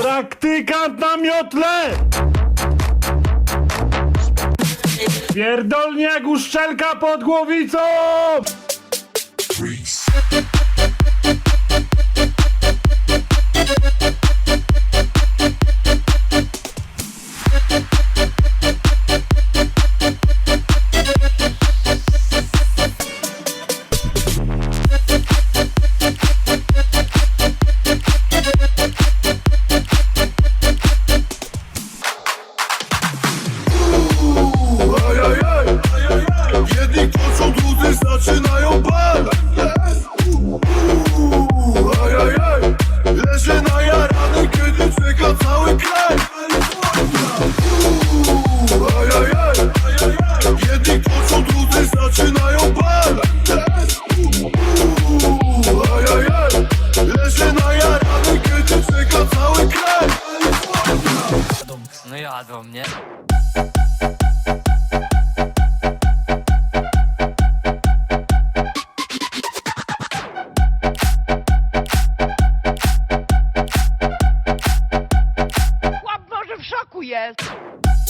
Praktykant na miotle! Pierdolnie jak uszczelka pod głowicą! No jadą, nie? Łap może w szoku jest!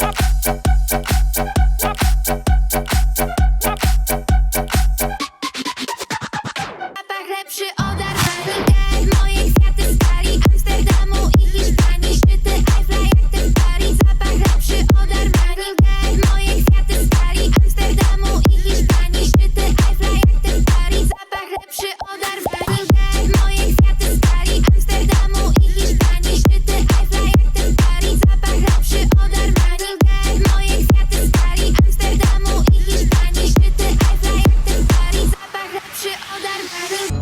Łap! Łap!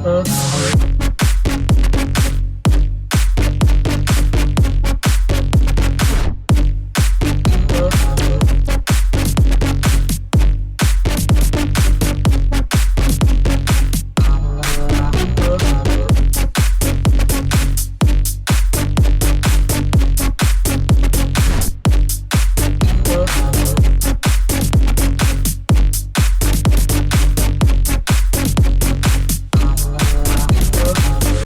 嗯。